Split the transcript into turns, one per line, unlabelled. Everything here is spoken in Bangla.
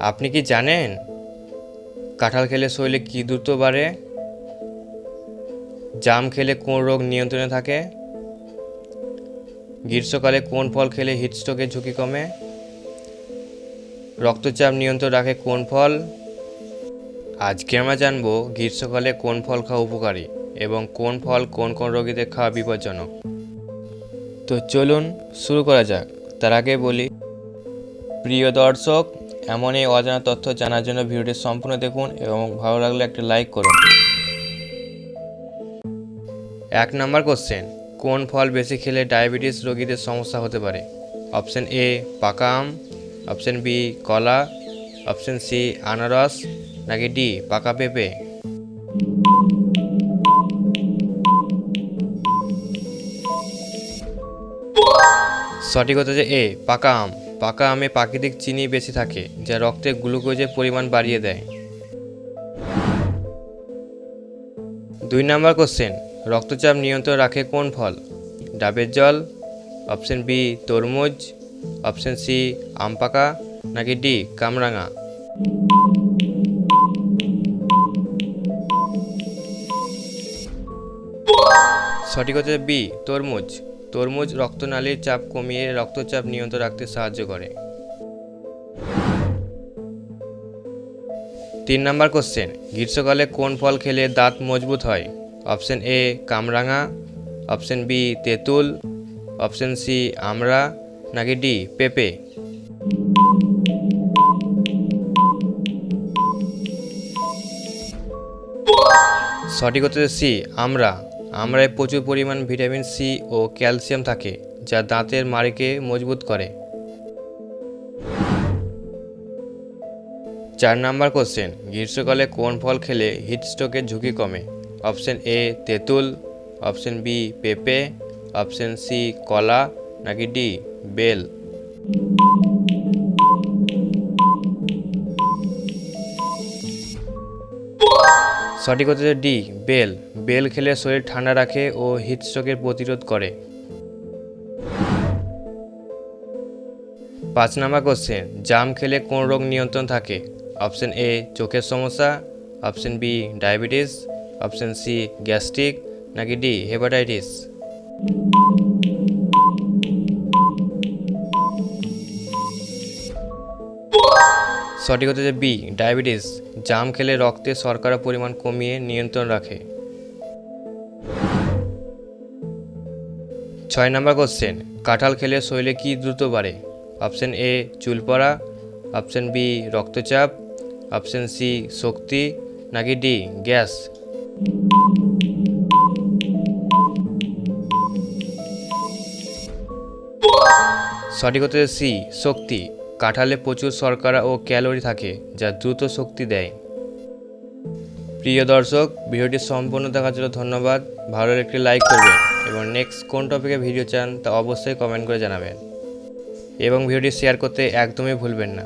আপনি কি জানেন কাঁঠাল খেলে শরীরে কী দ্রুত বাড়ে? জাম খেলে কোন রোগ নিয়ন্ত্রণে থাকে? গ্রীষ্মকালে কোন ফল খেলে হিটস্ট্রোকের ঝুঁকি কমে? রক্তচাপ নিয়ন্ত্রণ রাখে কোন ফল? আজকে আমরা জানব গ্রীষ্মকালে কোন ফল খাওয়া উপকারী এবং কোন ফল কোন কোন রোগীদের খাওয়া বিপজ্জনক। তো চলুন শুরু করা যাক। তার আগে বলি, প্রিয় দর্শক এমন এই অজানা তথ্য জানার জন্য ভিডিওটি সম্পূর্ণ দেখুন এবং ভালো লাগলে একটা লাইক করুন। এক নম্বর কোশ্চেন, কোন ফল বেশি খেলে ডায়াবেটিস রোগীদের সমস্যা হতে পারে? অপশন এ, পাকা আম, অপশন বি, কলা, অপশন সি, আনারস, নাকি ডি, পাকা পেঁপে? সঠিক যে এ, পাকা আম। পাকা আমে প্রাকৃতিক চিনি বেশি থাকে, যা রক্তে গ্লুকোজের পরিমাণ বাড়িয়ে দেয়। দুই নম্বর কোশ্চেন, রক্তচাপ নিয়ন্ত্রণ রাখে কোন ফল? ডাবের জল, অপশন বি, তরমুজ, অপশন সি, আম পাকা, নাকি ডি, কামরাঙা? সঠিক হচ্ছে বি, তরমুজ। তরমুজ রক্তনালীর চাপ কমিয়ে রক্তচাপ নিয়ন্ত্রণ রাখতে সাহায্য করে। তিন নম্বর কোশ্চেন গ্রীষ্মকালে কোন ফল খেলে দাঁত মজবুত হয়? অপশন এ কামরাঙা। অপশন বি তেঁতুল। অপশন সি আমরা নাকি ডি পেঁপে। সঠিক হচ্ছে সি আমরা আমরায় প্রচুর পরিমাণ ভিটামিন সি ও ক্যালসিয়াম থাকে, যা দাঁতের মাড়িকে মজবুত করে। চার নাম্বার কোশ্চেন, গ্রীষ্মকালে কোন ফল খেলে হিটস্ট্রোকের ঝুঁকি কমে? অপশন এ, তেঁতুল, অপশন বি, পেঁপে, অপশন সি, কলা, নাকি ডি, বেল? সঠিক হচ্ছে ডি, বেল। বেল খেলে শরীর ঠান্ডা রাখে ও হিটস্ট্রোকের প্রতিরোধ করে। পাঁচ নাম্বার কোশ্চেন জাম খেলে কোন রোগ নিয়ন্ত্রণ থাকে? অপশন এ, চোখের সমস্যা। Option B, diabetes. Option C, gastric. নাকি ডি, হেপাটাইটিস? সঠিক হচ্ছে বি, ডায়াবেটিস, জাম খেলে রক্তে শর্করা পরিমাণ কমিয়ে নিয়ন্ত্রণ রাখে। ছয় নম্বর কোশ্চেন কাঁঠাল খেলে শরীরে কি দ্রুত বাড়ে? অপশন এ চুল পড়া অপশন বি রক্তচাপ অপশন সি শক্তি, নাকি ডি গ্যাস? সঠিক হচ্ছে সি শক্তি কাঁঠালে প্রচুর শর্করা ও ক্যালোরি থাকে, যা দ্রুত শক্তি দেয়। প্রিয় দর্শক, ভিডিওটি সম্পূর্ণ দেখার জন্য ধন্যবাদ। ভালো একটি লাইক করবেন এবং নেক্সট কোন টপিকে ভিডিও চান তা অবশ্যই কমেন্ট করে জানাবেন। এবং ভিডিওটি শেয়ার করতে একদমই ভুলবেন না।